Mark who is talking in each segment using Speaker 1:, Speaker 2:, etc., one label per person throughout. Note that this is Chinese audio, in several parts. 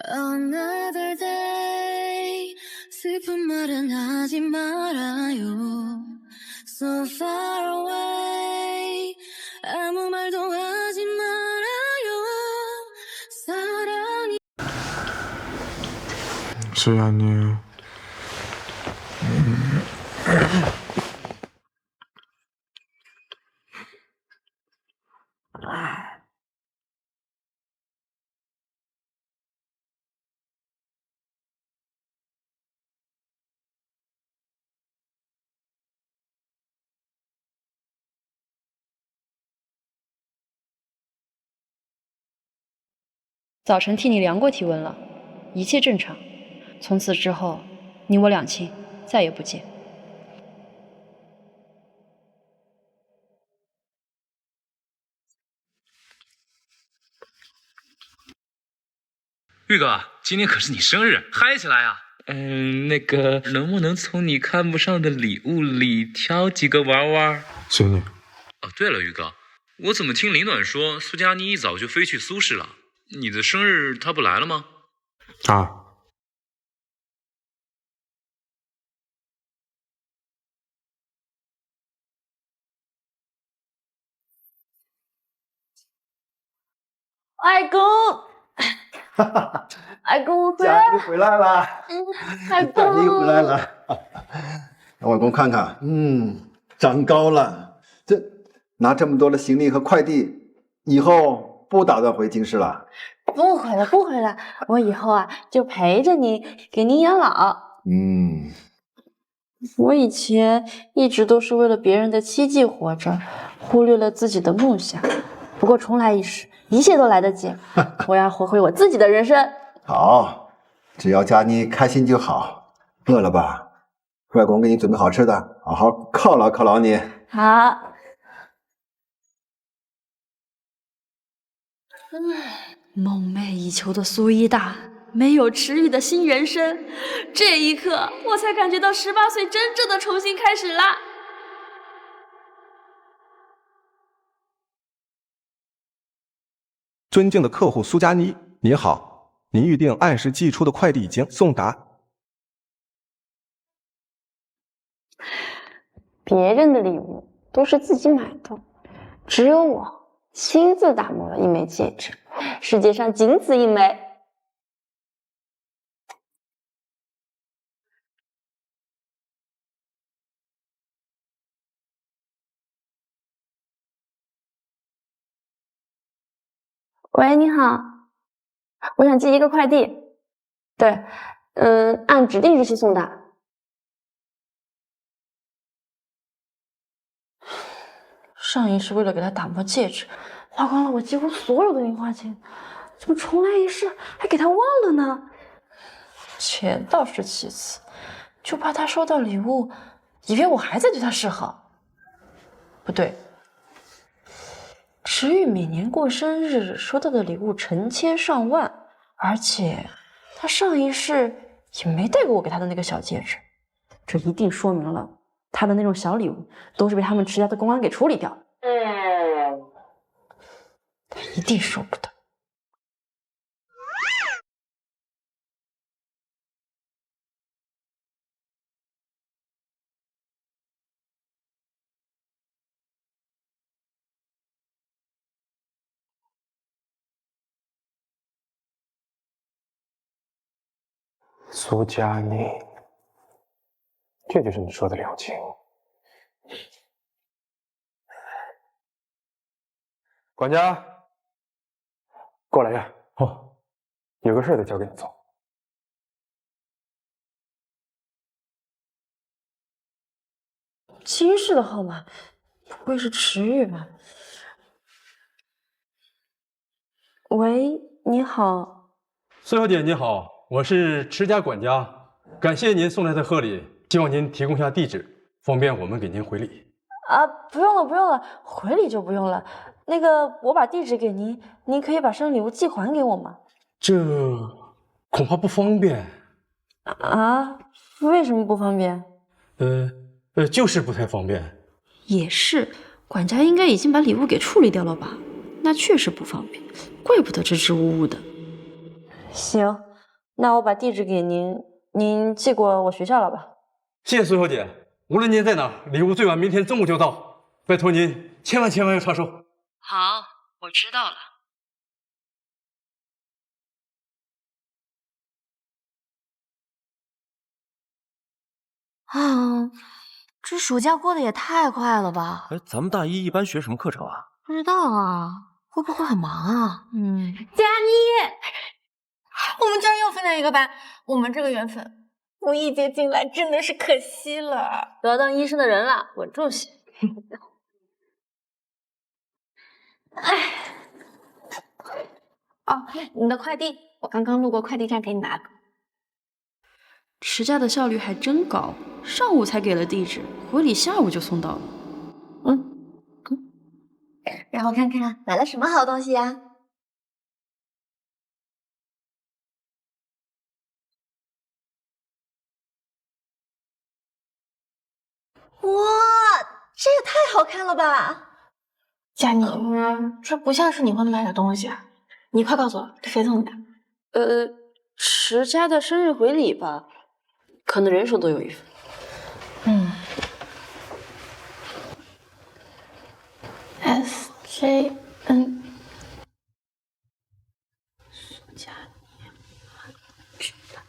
Speaker 1: Another day. 슬픈 말은 하지 말아요. So far away. 아무 말도 하지 말아요. 사랑이
Speaker 2: 저희 아니에요.
Speaker 3: 早晨替你量过体温了，一切正常。从此之后，你我两清，再也不见。
Speaker 4: 玉哥，今天可是你生日，嗨起来啊！嗯，那个，能不能从你看不上的礼物里挑几个玩玩？
Speaker 2: 随你。
Speaker 4: 哦，对了，玉哥，我怎么听林暖说苏佳妮一早就飞去苏氏了？你的生日他不来了吗？
Speaker 2: 啊，
Speaker 5: 外公，外公我回来了，
Speaker 6: 佳妮回来了，
Speaker 5: 外
Speaker 6: 佳妮回，来了，让外公看看，嗯，长高了。这拿这么多的行李和快递，以后不打算回京师了？
Speaker 5: 不回了不回了，我以后啊就陪着您，给您养老。
Speaker 6: 嗯，
Speaker 5: 我以前一直都是为了别人的期冀活着，忽略了自己的梦想。不过重来一世，一切都来得及。我要活回我自己的人生。
Speaker 6: 好，只要佳妮开心就好。饿了吧？外公给你准备好吃的，好好犒劳犒劳你。
Speaker 5: 好。梦寐以求的苏一大，没有迟豫的新人生。这一刻，我才感觉到十八岁真正的重新开始啦。
Speaker 7: 尊敬的客户苏佳妮，您好，您预定按时寄出的快递已经送达。
Speaker 5: 别人的礼物都是自己买的，只有我亲自打磨了一枚戒指，世界上仅此一枚。喂，你好，我想寄一个快递，对，嗯，按指定日期送达。上一世为了给他打磨戒指，花光了我几乎所有的零花钱，怎么重来一世还给他忘了呢？钱倒是其次，就怕他收到礼物，以为我还在对他示好。不对，池玉每年过生日收到的礼物成千上万，而且他上一世也没带过我给他的那个小戒指，这一定说明了。他的那种小礼物都是被他们池家的公安给处理掉。一定舍不得。
Speaker 2: 苏佳妮，这就是你说的了情。管家，过来呀！哦，有个事得交给你做。
Speaker 5: 金氏的号码，不会是池玉吧？喂，你好。
Speaker 8: 苏小姐你好，我是池家管家，感谢您送来的贺礼，希望您提供下地址，方便我们给您回礼。
Speaker 5: 啊，不用了，不用了，回礼就不用了。那个，我把地址给您，您可以把生日礼物寄还给我吗？
Speaker 8: 这恐怕不方便。
Speaker 5: 啊？为什么不方便？
Speaker 8: 呃呃，就是不太方便。
Speaker 3: 也是，管家应该已经把礼物给处理掉了吧？那确实不方便，怪不得支支吾吾的。
Speaker 5: 行，那我把地址给您，您寄过我学校了吧？
Speaker 8: 谢谢苏小姐，无论您在哪，礼物最晚明天中午就到，拜托您千万千万要插手。
Speaker 3: 好，我知道了。
Speaker 1: 啊，这暑假过得也太快了吧！
Speaker 9: 哎，咱们大一一般学什么课程啊？
Speaker 1: 不知道啊，会不会很忙啊？
Speaker 5: 嗯，
Speaker 10: 佳妮，我们居然又分在一个班，我们这个缘分，不一接进来真的是可惜了。
Speaker 5: 都要当医生的人了，稳重些。
Speaker 10: 哎，哦，你的快递，我刚刚路过快递站给你拿的。
Speaker 3: 持家的效率还真高，上午才给了地址，回礼下午就送到了。
Speaker 10: 嗯，让我看看买了什么好东西呀、哇，这也太好看了吧！佳妮，这不像是你会买的东西啊！你快告诉我，这谁送你的？
Speaker 5: 呃，持家的生日回礼吧，可能人手都有一份。
Speaker 10: 嗯，S J N，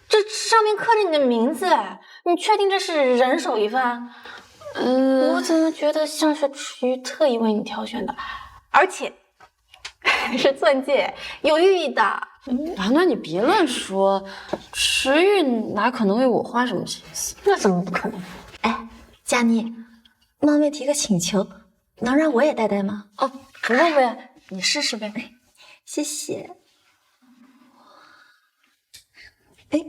Speaker 10: 这上面刻着你的名字，你确定这是人手一份？
Speaker 5: 嗯、
Speaker 10: 我怎么觉得像是池玉特意为你挑选的，而且还 是钻戒，有寓意的。
Speaker 5: 啊，那你别乱说，池玉哪可能为我花什么心思？
Speaker 10: 那怎么不可能？哎，佳妮，冒昧提个请求，能让我也戴戴吗？
Speaker 5: 哦，不用不用，你试试呗。
Speaker 10: 谢谢。哎，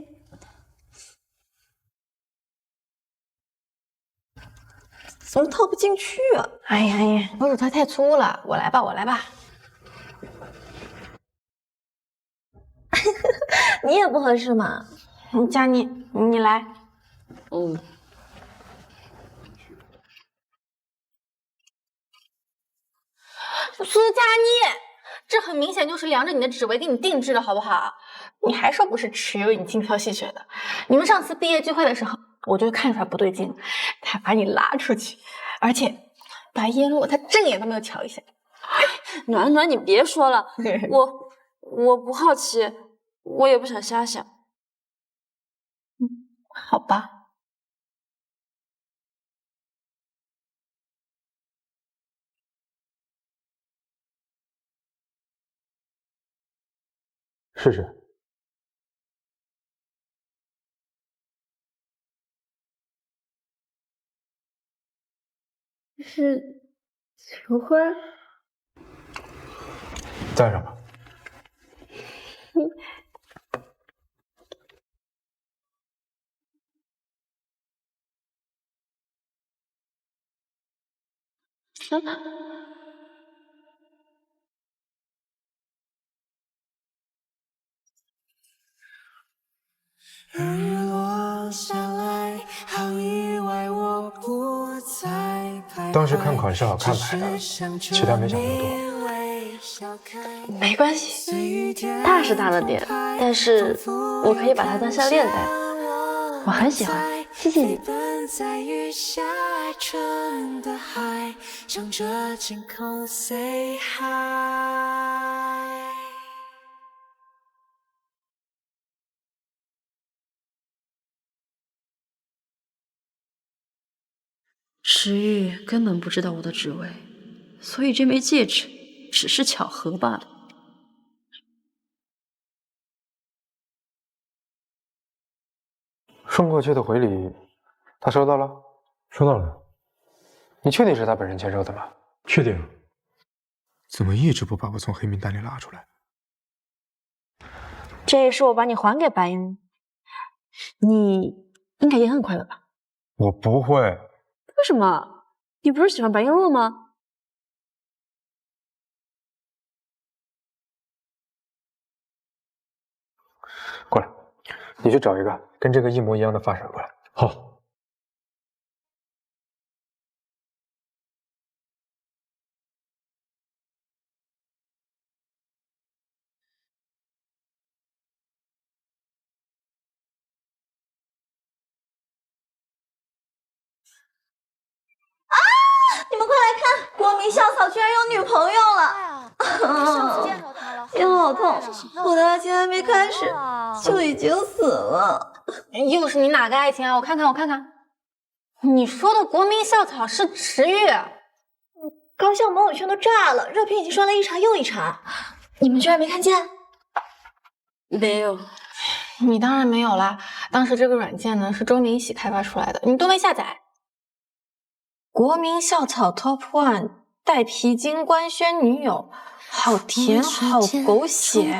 Speaker 10: 怎么套不进去啊？哎呀哎呀，不是它太粗了，我来吧，我来吧。你也不合适嘛，佳妮，你来。
Speaker 5: 嗯，
Speaker 10: 苏佳妮，这很明显就是量着你的指围给你定制的，好不好？你还说不是池为你精挑细选的？你们上次毕业聚会的时候，我就看出来不对劲，他把你拉出去，而且白烟落他正眼都没有瞧一下。
Speaker 5: 暖暖，你别说了，我我不好奇，我也不想瞎想。
Speaker 10: 嗯好吧，
Speaker 2: 试试。
Speaker 10: 是求婚。
Speaker 2: 戴 上吧。当时看款式好看买的，其他没想那么多。
Speaker 5: 没关系，大是大了点，但是我可以把它当项链戴，我很喜欢，谢谢你。
Speaker 1: 在雨下沉的海，向着晴空 say hi。
Speaker 3: 池玉根本不知道我的职位，所以这枚戒指只是巧合罢了。
Speaker 2: 送过去的回礼，他收到了？
Speaker 8: 收到了，
Speaker 2: 你确定是他本人签收的吗？
Speaker 8: 确定。
Speaker 2: 怎么一直不把我从黑名单里拉出来？
Speaker 5: 这也是我把你还给白英，你应该也很快乐吧？
Speaker 2: 我不会。
Speaker 5: 为什么？你不是喜欢白英乐吗？
Speaker 2: 过来，你去找一个跟这个一模一样的发绳过来。
Speaker 5: 明校草居然有女朋友了，
Speaker 10: 上次见到他了，
Speaker 5: 心好痛！我的爱情还没开始就已经死了。
Speaker 10: 又是你哪个爱情啊？我看看，我看看。你说的国民校草是池玉，
Speaker 5: 高校朋友圈都炸了，热评已经刷了一茬又一茬，你们居然没看见？
Speaker 10: 没有，你当然没有啦。当时这个软件呢是周明喜开发出来的，你都没下载。国民校草 Top One 带皮筋官宣女友，好甜，好狗血。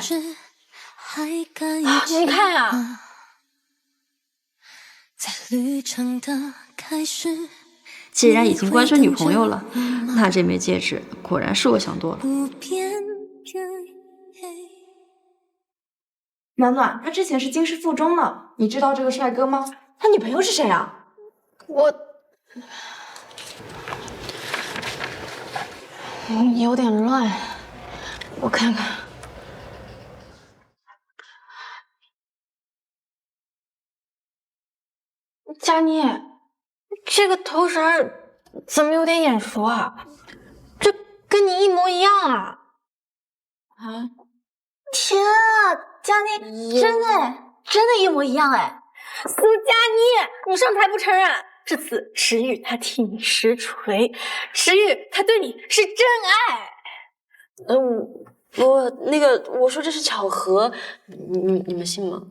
Speaker 10: 你看啊。
Speaker 1: 在旅程的开始，
Speaker 3: 既然已经官宣女朋友了，那这枚戒指果然是我想多了。
Speaker 5: 暖暖，他之前是京师附中的，你知道这个帅哥吗？他女朋友是谁啊？
Speaker 10: 我有点乱，我看看。佳妮，这个头绳怎么有点眼熟啊？这跟你一模一样啊！
Speaker 5: 啊！天啊，佳妮，真的，真的，一模一样哎！
Speaker 10: 苏佳妮，你上台不承认？这次池玉他替你实锤，池玉他对你是真爱。
Speaker 5: 嗯，我，那个，我说这是巧合，你你们信吗？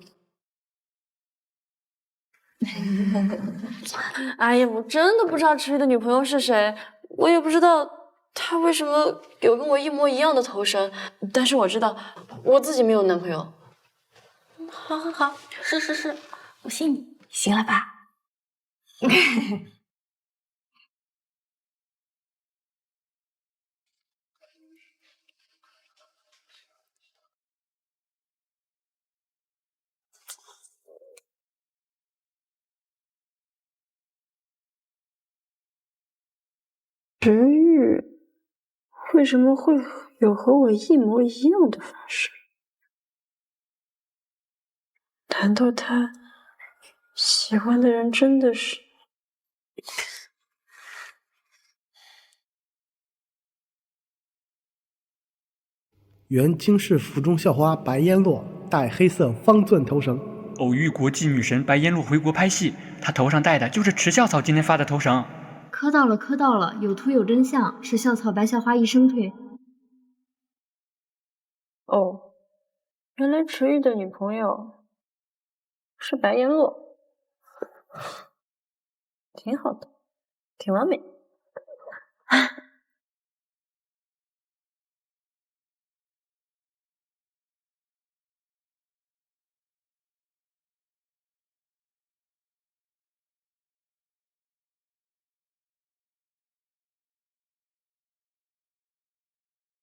Speaker 5: 哎呀，我真的不知道池玉的女朋友是谁，我也不知道他为什么有跟我一模一样的头绳，但是我知道我自己没有男朋友。
Speaker 10: 好，好，好，是是是，我信你，行了吧？
Speaker 5: 食欲为什么会有和我一模一样的发饰？难道他喜欢的人真的是？
Speaker 11: 原京市府中校花白烟落戴黑色方钻头绳，
Speaker 12: 偶遇国际女神白烟落回国拍戏，她头上戴的就是池校草今天发的头绳。
Speaker 3: 磕到了，磕到了，有图有真相，是校草白校花一生退。
Speaker 5: 哦，原来池玉的女朋友是白烟落，挺好的，挺完美。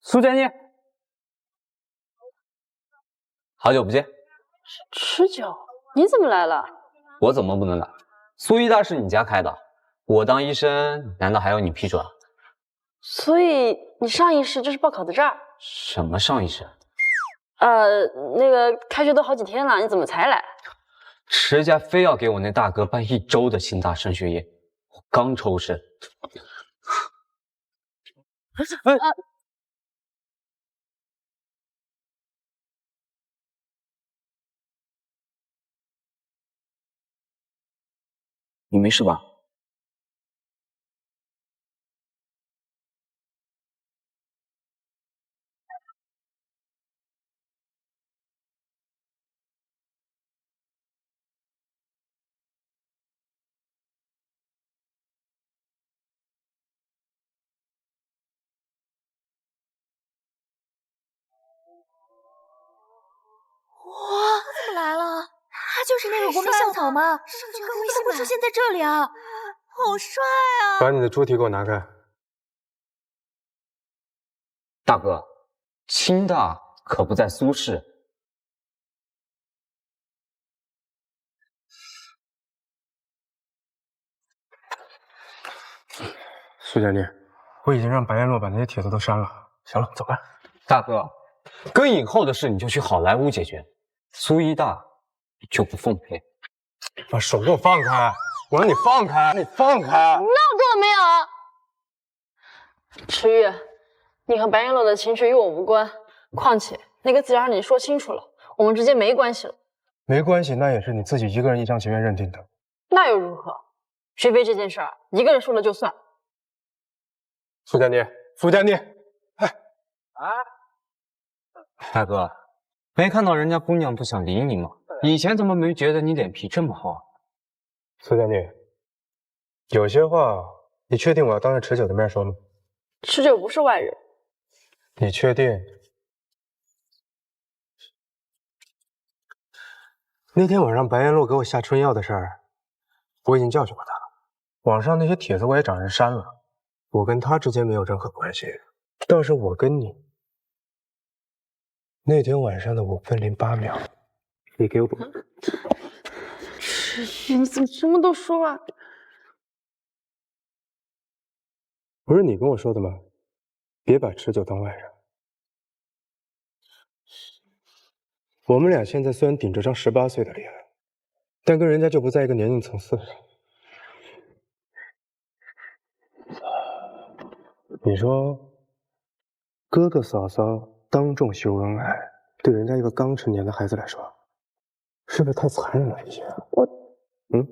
Speaker 2: 苏佳妮，
Speaker 13: 好久不见。
Speaker 5: 持久，你怎么来了？
Speaker 13: 我怎么不能来？苏医大是你家开的，我当医生难道还要你批准？
Speaker 5: 所以你上一世就是报考的这儿？
Speaker 13: 什么上一世？
Speaker 5: 呃，那个开学都好几天了，你怎么才来？
Speaker 13: 迟家非要给我那大哥办一周的新大升学宴，我刚抽身。
Speaker 2: 哎。
Speaker 13: 你没事吧？
Speaker 5: 哇，怎么来了？他就是那个国民校草吗？可为什么出现在这里啊？好帅啊！
Speaker 8: 把你的猪蹄给我拿开。
Speaker 13: 大哥，清大可不在苏氏。
Speaker 8: 苏将军，我已经让白彦洛把那些帖子都删了。行了，走吧。
Speaker 13: 大哥，跟影后的事你就去好莱坞解决，苏一大就不奉陪。
Speaker 8: 把手给我放开！我让你放开，你放开！
Speaker 5: 闹够了没有？池玉，你和白岩洛的情绪与我无关。况且那个字眼你说清楚了，我们之间没关系了。
Speaker 2: 没关系，那也是你自己一个人一厢情愿认定的。
Speaker 5: 那又如何？学飞这件事儿，一个人说了就算。
Speaker 2: 苏佳妮，苏佳妮，哎，
Speaker 13: 啊，大哥，没看到人家姑娘不想理你吗？以前怎么没觉得你脸皮这么厚啊？
Speaker 2: 苏佳妮，有些话你确定我要当着池九的面说吗？
Speaker 5: 池九不是外人。
Speaker 2: 你确定？那天晚上白岩洛给我下春药的事儿，我已经教训过他了。网上那些帖子我也找人删了。我跟他之间没有任何关系，倒是我跟你那天晚上的五分零八秒，你给我。
Speaker 5: 池玉，你怎么什么都说啊？
Speaker 2: 不是你跟我说的吗？别把池九当外人。我们俩现在虽然顶着张十八岁的脸，但跟人家就不在一个年龄层次上。你说，哥哥嫂嫂当众秀恩爱，对人家一个刚成年的孩子来说，是不是太残忍了一些？
Speaker 5: 我，
Speaker 2: 嗯。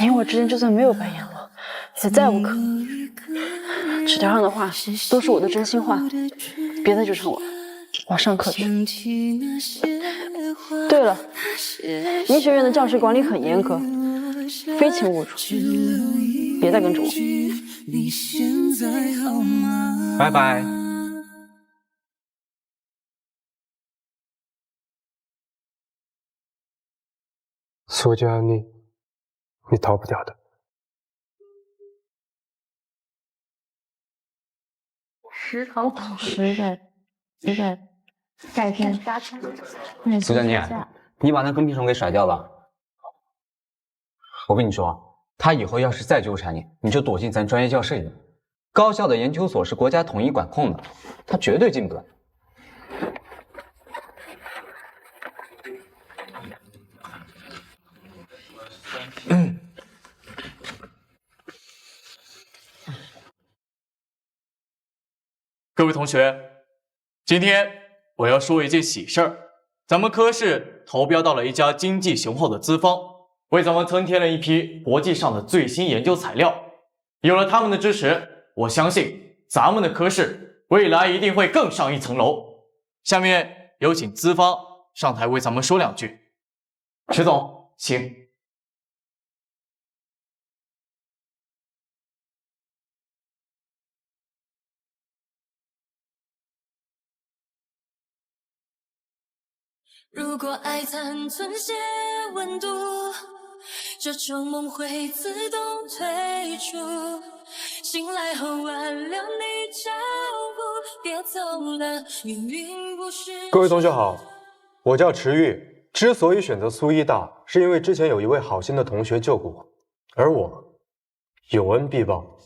Speaker 5: 你我之间就算没有白眼了，也再无可能。纸条上的话都是我的真心话，别再纠缠我了，我上课去。对了，医学院的教室管理很严格，非勤勿入，别再跟着我。
Speaker 13: 拜拜。
Speaker 2: 苏佳妮，你逃不掉的。
Speaker 5: 食堂导师的一个改天加餐。
Speaker 13: 苏佳妮，你把那跟屁虫给甩掉了。我跟你说，他以后要是再纠缠你，你就躲进咱专业教室里。高校的研究所是国家统一管控的，他绝对进不来。
Speaker 12: 各位同学，今天我要说一件喜事儿，咱们科室投标到了一家经济雄厚的资方，为咱们增添了一批国际上的最新研究材料。有了他们的支持，我相信咱们的科室未来一定会更上一层楼。下面有请资方上台为咱们说两句。池总，请。
Speaker 1: 如果爱残存些温度，这场梦会自动退出。醒来后挽留你脚步，别走了，命运不是。
Speaker 2: 各位同学好，我叫池玉。之所以选择苏医大，是因为之前有一位好心的同学救过我，而我有恩必报。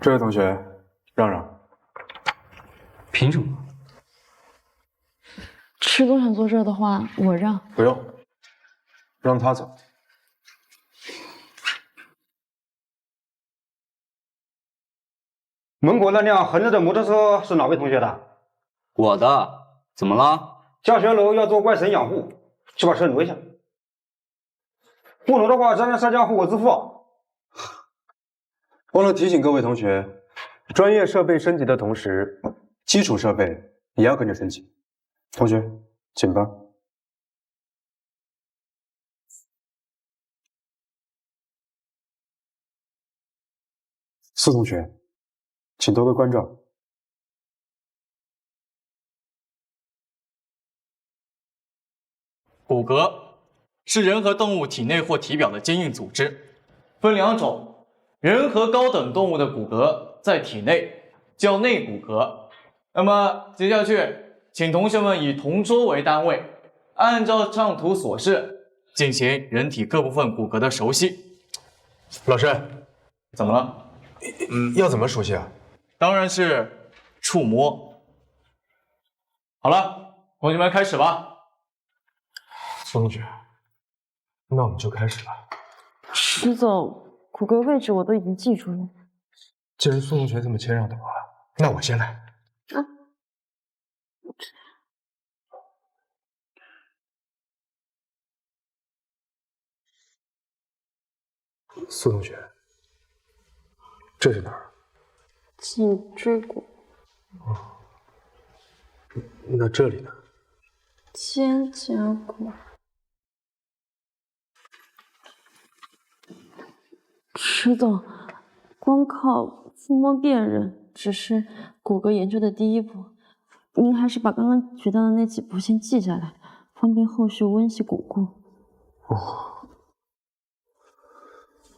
Speaker 2: 这位同学，让让。
Speaker 13: 凭什么？
Speaker 5: 池总想坐这儿的话，我让。
Speaker 2: 不用，让他走。
Speaker 14: 门口那辆横着的摩托车是哪位同学的？
Speaker 13: 我的。怎么了？
Speaker 14: 教学楼要做外省养护，去把车挪一下。不挪的话，这辆车将后果自负。
Speaker 2: 忘了提醒各位同学，专业设备升级的同时。基础设备也要跟着升级，同学，请吧。四同学，请多多关照。
Speaker 12: 骨骼是人和动物体内或体表的坚硬组织，分两种，人和高等动物的骨骼在体内叫内骨骼。那么接下去，请同学们以同桌为单位，按照上图所示进行人体各部分骨骼的熟悉。
Speaker 2: 老师，
Speaker 12: 怎么了？
Speaker 2: 嗯，要怎么熟悉啊？
Speaker 12: 当然是触摸。好了，同学们开始吧。
Speaker 2: 苏同学，那我们就开始了。
Speaker 5: 徐总，骨骼位置我都已经记住了。
Speaker 2: 既然苏同学这么谦让的话，那我先来。苏同学，这是哪儿？
Speaker 5: 颈椎骨。
Speaker 2: 哦，那这里呢？
Speaker 5: 肩胛骨。池总，光靠触摸辨认只是骨骼研究的第一步，您还是把刚刚学到的那几步先记下来，方便后续温习巩固。
Speaker 2: 哦。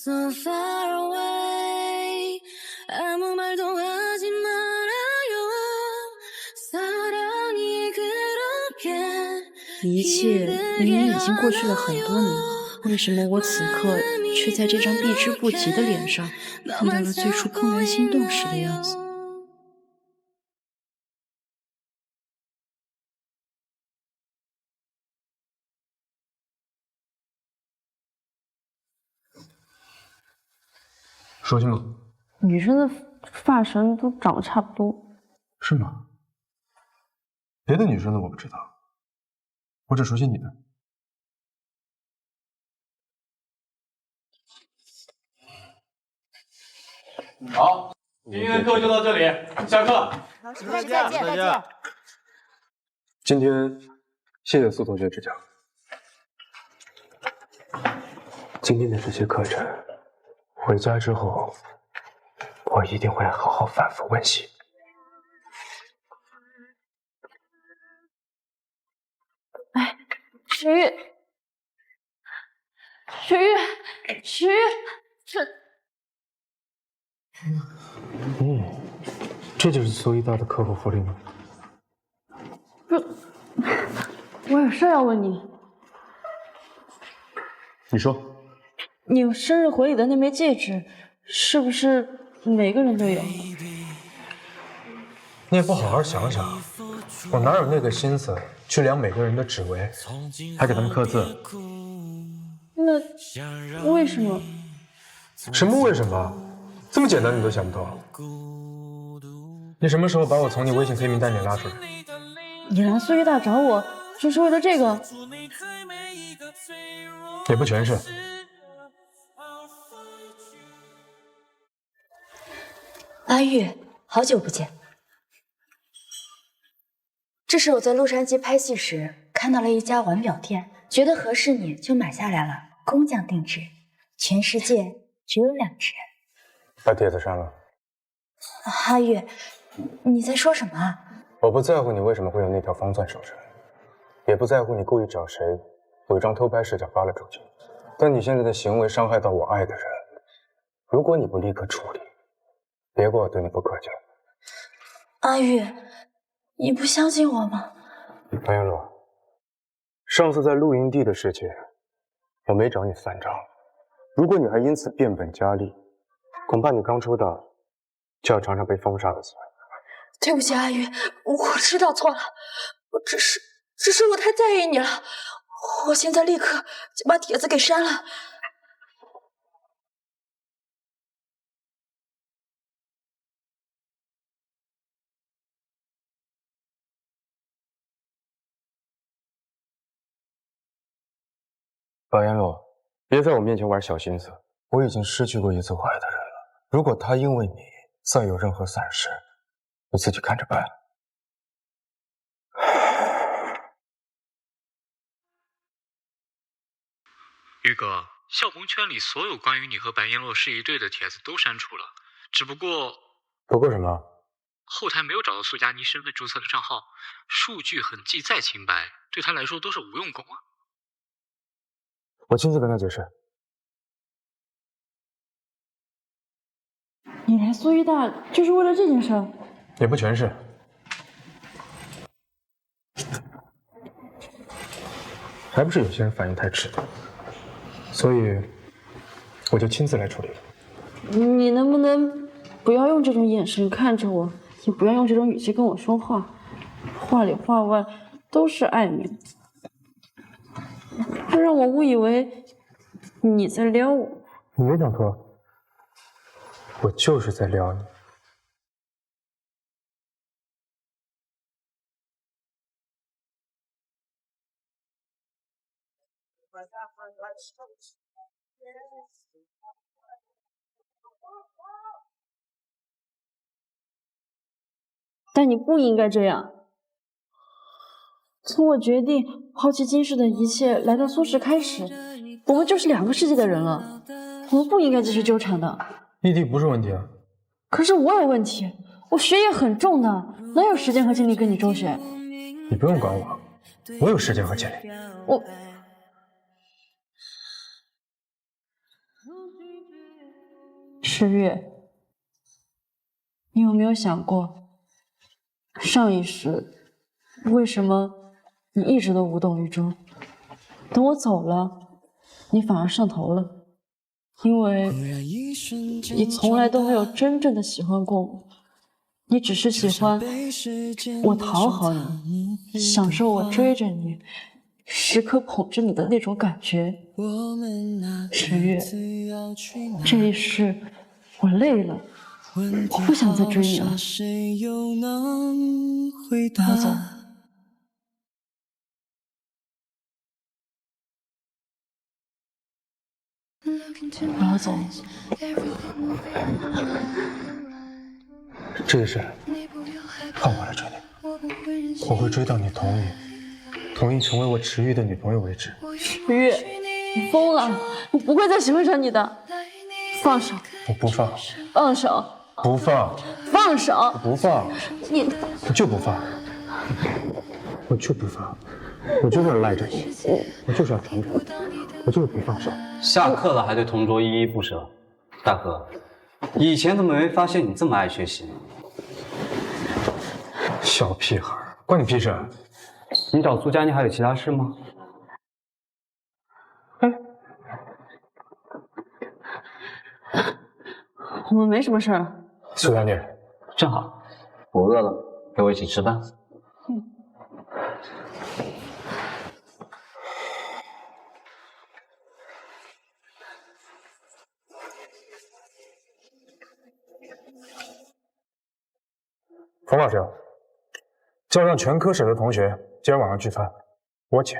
Speaker 1: So far away 아무 말도 하지 말아요 사랑이 그렇게
Speaker 3: 一切明明已经过去了很多年，为什么我此刻却在这张避之不及的脸上看到了最初怦然心动时的样子？
Speaker 2: 熟悉吗？
Speaker 5: 女生的发绳都长得差不多。
Speaker 2: 是吗？别的女生的我不知道，我只熟悉你的。
Speaker 12: 好，今天的课就到这里，下课。
Speaker 10: 老师再见，再见。
Speaker 2: 今天谢谢苏同学指教，今天的这些课程。回家之后，我一定会好好反复温习。
Speaker 5: 哎，池玉，池玉，池玉，这……
Speaker 2: 嗯，这就是苏一大的课后福利吗？
Speaker 5: 不，我有事要问你。
Speaker 2: 你说。
Speaker 5: 你生日回礼的那枚戒指，是不是每个人都有？
Speaker 2: 你也不好好想想，我哪有那个心思去量每个人的指围，还给他们刻字？
Speaker 5: 那为什么？
Speaker 2: 什么为什么？这么简单你都想不通？你什么时候把我从你微信黑名单里拉出来？
Speaker 5: 你来苏医大找我，就是为了这个？
Speaker 2: 也不全是。
Speaker 3: 阿玉，好久不见。这是我在洛杉矶拍戏时看到了一家腕表店，觉得合适你就买下来了，工匠定制，全世界只有两只。
Speaker 2: 把帖子删了。
Speaker 3: 阿玉，你在说什么？
Speaker 2: 我不在乎你为什么会有那条方钻手绳，也不在乎你故意找谁伪装偷拍视角发了出去，但你现在的行为伤害到我爱的人，如果你不立刻处理。别怪我对你不客气了，
Speaker 3: 阿玉，你不相信我吗？
Speaker 2: 白云露，上次在露营地的事情，我没找你算账。如果你还因此变本加厉，恐怕你刚出道就要尝尝被封杀的滋味。
Speaker 3: 对不起，阿玉，我知道错了，我只是，只是我太在意你了。我现在立刻就把帖子给删了。
Speaker 2: 白岩洛，别在我面前玩小心思。我已经失去过一次我爱的人了。如果他因为你再有任何闪失，你自己看着办。
Speaker 15: 玉哥，校红圈里所有关于你和白岩洛是一对的帖子都删除了，只不过……
Speaker 2: 不过什么？
Speaker 15: 后台没有找到苏佳妮身份注册的账号，数据痕迹再清白，对他来说都是无用功啊。
Speaker 2: 我亲自跟他解释。
Speaker 5: 你来苏医大就是为了这件事？
Speaker 2: 也不全是。还不是有些人反应太迟钝，所以我就亲自来处理了。
Speaker 5: 你能不能不要用这种眼神看着我？也不要用这种语气跟我说话，话里话外都是暧昧，会让我误以为你在撩我。
Speaker 2: 你别讲错，我就是在撩你。
Speaker 5: 但你不应该这样。从我决定抛弃今世的一切，来到苏氏开始，我们就是两个世界的人了。我们不应该继续纠缠的。
Speaker 2: 异地不是问题啊。
Speaker 5: 可是我有问题，我学业很重的，哪有时间和精力跟你周旋？
Speaker 2: 你不用管我，我有时间和精力。
Speaker 5: 我。赤月，你有没有想过，上一世为什么你一直都无动于衷？等我走了，你反而上头了，因为你从来都没有真正的喜欢过我，你只是喜欢我讨好你，享受我追着你，时刻捧着你的那种感觉。赤月，这一世。我累了，我不想再追你了，我要走。我要走。
Speaker 2: 这一世，换我来追你，我会追到你同意，同意成为我池玉的女朋友为止。
Speaker 5: 池玉，你疯了！我不会再喜欢上你的。放手！
Speaker 2: 我不放。
Speaker 5: 放手！
Speaker 2: 不放。
Speaker 5: 放手！
Speaker 2: 不放。
Speaker 5: 你
Speaker 2: 我就不放，我就不放，我就是要赖着你，我就是要缠着你，我就是不放手。
Speaker 13: 下课了还对同桌依依不舍，大哥，以前怎么没发现你这么爱学习？
Speaker 2: 小屁孩，关你屁事！
Speaker 13: 你找苏佳妮还有其他事吗？
Speaker 5: 哎我们没什么事儿。
Speaker 2: 苏佳妮，
Speaker 13: 正好，我饿了，陪我一起吃饭。
Speaker 5: 嗯。
Speaker 2: 冯老师，叫上全科室的同学，今天晚上聚餐，我请。